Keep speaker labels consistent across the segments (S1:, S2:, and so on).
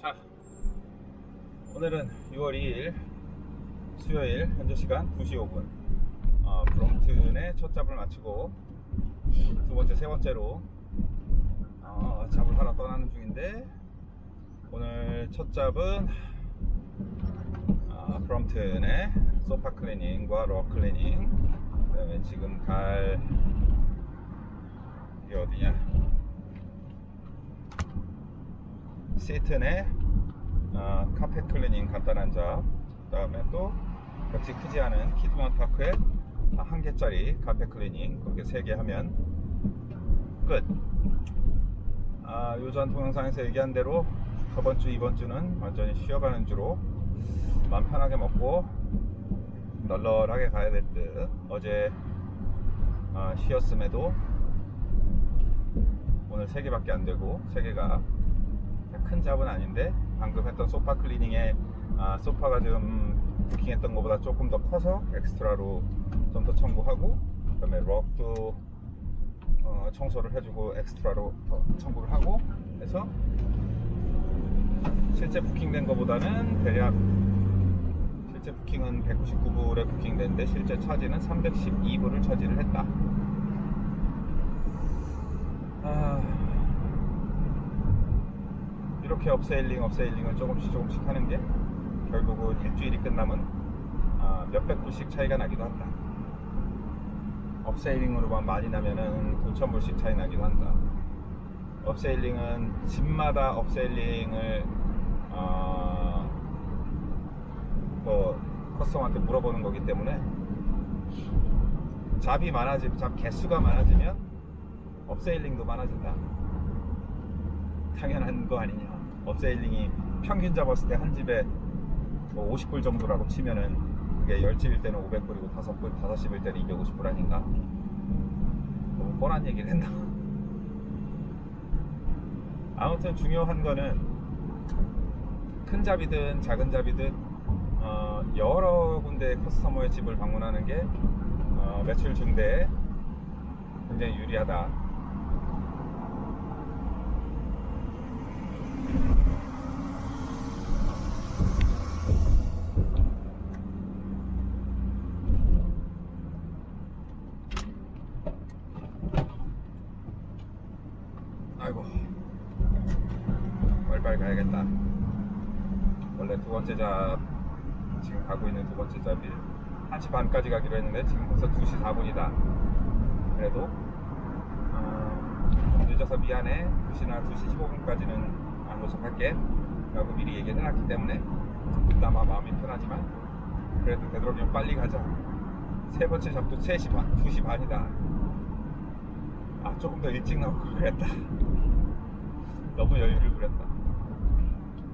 S1: 자, 오늘은 6월 2일 수요일 현재 시간 2시 5분. 어, 브롬튼의 첫 잡을 마치고 두 번째, 세 번째로 어, 잡을 하러 떠나는 중인데 오늘 첫 잡은 어, 브롬튼의 소파 클리닝과 러 클리닝 그 다음에 지금 갈 이게 어디냐 시튼의 어, 카펫 클리닝 간단한 잡 그다음에 또 역시 크지 않은 키드먼 파크의 한 개짜리 카펫 클리닝 그렇게 세 개 하면 끝. 아, 요전 동영상에서 얘기한 대로 저번 주 이번 주는 완전히 쉬어가는 주로 마음 편하게 먹고 널널하게 가야 될 듯. 어제 어, 쉬었음에도 오늘 세 개밖에 안 되고 세 개가 큰 잡은 아닌데 방금 했던 소파 클리닝에 아, 소파가 좀 부킹했던 것보다 조금 더 커서 엑스트라로 좀 더 청구하고 그다음에 럭도 어, 청소를 해주고 엑스트라로 더 청구를 하고 해서 실제 부킹된 것보다는 대략 실제 부킹은 199불에 부킹됐는데 실제 차지는 312불을 차지를 했다. 아... 이렇게 업세일링 업세일링을 조금씩 조금씩 하는 게 결국은 일주일이 끝나면 아, 몇백 불씩 차이가 나기도 한다. 업세일링으로만 많이 나면은 9천 불씩 차이 나기도 한다. 업세일링은 집마다 업세일링을 어, 뭐 커스텀한테 물어보는 거기 때문에 잡이 많아지, 잡 개수가 많아지면 업세일링도 많아진다. 당연한 거 아니냐. 업세일링이 평균 잡았을 때 한 집에 뭐 50불 정도라고 치면은 그게 10집일 때는 500불이고 5불, 5집일 때는 250불 아닌가? 너무 뻔한 얘기를 했나? 아무튼 중요한 거는 큰 잡이든 작은 잡이든 어, 여러 군데 커스터머의 집을 방문하는 게 어, 매출 증대에 굉장히 유리하다. 아이고. 빨리빨리 가야겠다. 원래 두 번째 잡 지금 가고 있는 두 번째 잡이 1시 반까지 가기로 했는데 지금 벌써 2시 4분이다. 그래도 어, 늦어서 미안해. 2시나 2시 15분까지는 안 도착할게 라고 미리 얘기를 해놨기 때문에 그나마 마음이 편하지만 그래도 되도록이면 빨리 가자. 세 번째 잡도 3시 반, 2시 반이다. 아 조금 더 일찍 나올 걸 그랬다. 너무 여유를 부렸다.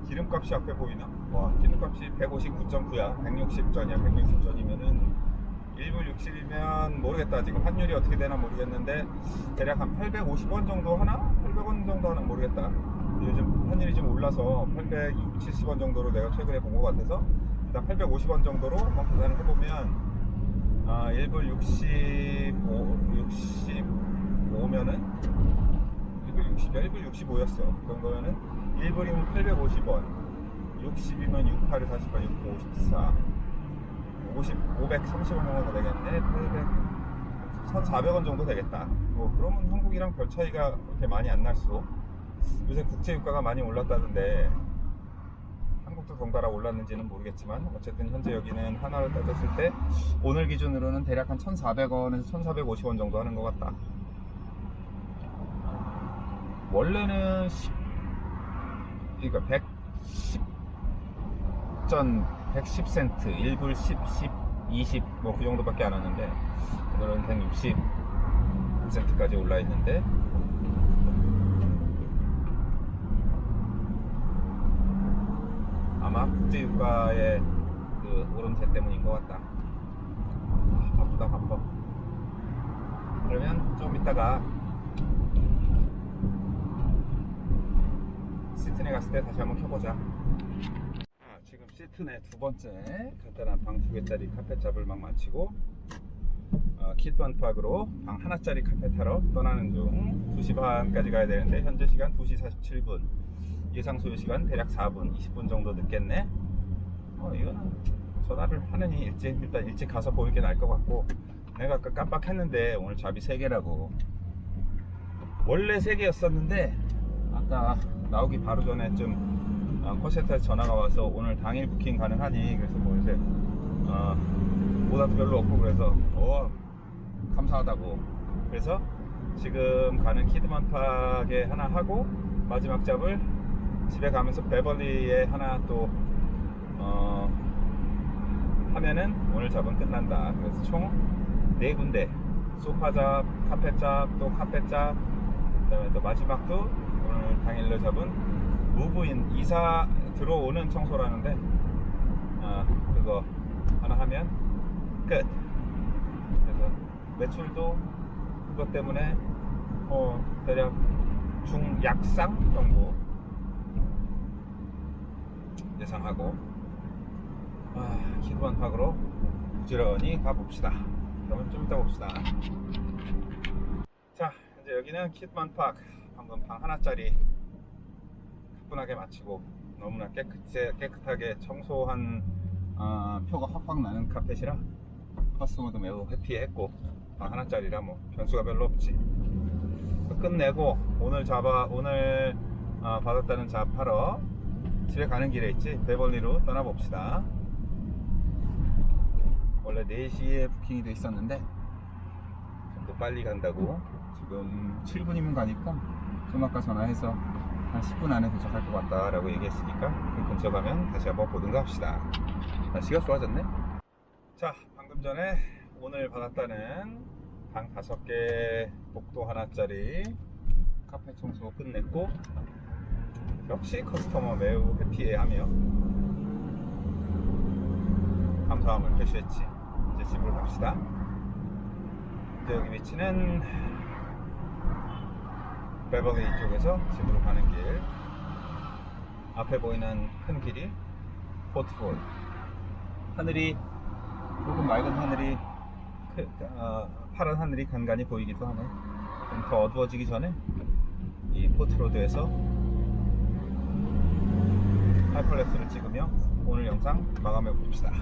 S1: 기름값이 앞에 보이나? 와 기름값이 159.9야. 160전이야. 160전이면은 1불 60이면 모르겠다. 지금 환율이 어떻게 되나 모르겠는데 대략 한 850원 정도 하나? 800원 정도 하나 모르겠다 요즘 환율이 좀 올라서 860, 70원 정도로 내가 최근에 본 것 같아서 일단 850원 정도로 한번 계산을 해보면 아, 1불 65, 65면은 1불 60이야? 1불 65였어. 그런 거면은 1불이면 850원 60이면 68에 40원 6 54 50, 530원 정도 되겠네. 800 1,400원 정도 되겠다. 뭐 그러면 한국이랑 별 차이가 그렇게 많이 안 날수록 요새 국제 유가가 많이 올랐다던데 한국도 덩달아 올랐는지는 모르겠지만 어쨌든 현재 여기는 하나를 따졌을 때 오늘 기준으로는 대략 한 1,400원에서 1,450원 정도 하는 것 같다. 원래는 10, 그러니까 110, 전 110센트, 1불 10, 10, 20, 뭐 그 정도밖에 안 하는데 오늘은 160 센트까지 올라 있는데 아마 국제유가의 그 오름세 때문인 것 같다. 아, 바쁘다 바빠. 그러면 좀 이따가 시트네 갔을 때 다시 한번 켜보자. 아, 지금 시트네 두 번째 간단한 방 두 개짜리 카펫 잡을 막 마치고 어, 킷반 파크로 방 하나짜리 카펫 타러 떠나는 중 2시 반까지 가야 되는데 현재 시간 2시 47분 예상 소요 시간 대략 4분, 20분 정도 늦겠네. 어, 이거는 전화를 하느니 일찍 일단 일찍 가서 보는 게 나을 것 같고. 내가 아까 깜빡했는데 오늘 잡이 3개라고. 원래 3개였었는데 아까 나오기 바로 전에 좀 어, 콜센터에서 전화가 와서 오늘 당일 부킹 가능하니 그래서 뭐 이제 어, 오다도 별로 없고 그래서 어 감사하다고. 그래서 지금 가는 키드만 팍에 하나 하고 마지막 잡을 집에 가면서 베벌리에 하나 또 어, 하면은 오늘 잡은 끝난다. 그래서 총 네 군데 소파 잡, 카펫 잡, 또 카펫 잡, 그다음에 또 마지막도 오늘 당일로 잡은 무브인 이사 들어오는 청소라는데 아 그거 하나 하면 끝. 그래서 매출도 그것 때문에 어 대략 중약상 정도 예상하고 아, 기도한 팍으로 부지런히 가봅시다. 그러면 좀 이따 봅시다. 자, 이제 여기는 키드만 팍 방금 방 하나짜리 가뿐하게 마치고 너무나 깨끗해, 깨끗하게 청소한 아, 표가 확확 나는 카펫이라 커스터머도 매우 해피했고 방 하나짜리라 뭐 변수가 별로 없지. 끝내고 오늘 잡아 오늘 아, 받았다는 잡하러 집에 가는 길에 있지 베벌리로 떠나봅시다. 원래 4시에 부킹이 돼 있었는데 좀 더 빨리 간다고 지금 7분이면 가니까 좀 아까 전화해서 한 10분 안에 도착할 것 같다 라고 얘기했으니까 그 근처 가면 다시 한번 보든가 합시다. 날씨가 좋아졌네. 자, 방금 전에 오늘 받았다는 방 5개 복도 하나짜리 카페 청소 끝냈고 역시 커스터머 매우 해피해하며 감사함을 표시했지. 이제 집으로 갑시다. 이제 여기 위치는 베버리 쪽에서 집으로 가는 길. 앞에 보이는 큰 길이 포트볼. 하늘이 조금 맑은 하늘이 크- 어, 파란 하늘이 간간히 보이기도 하네. 좀 더 어두워지기 전에 이 포트로드에서 하이퍼랩스를 찍으며 오늘 영상 마감해 봅시다.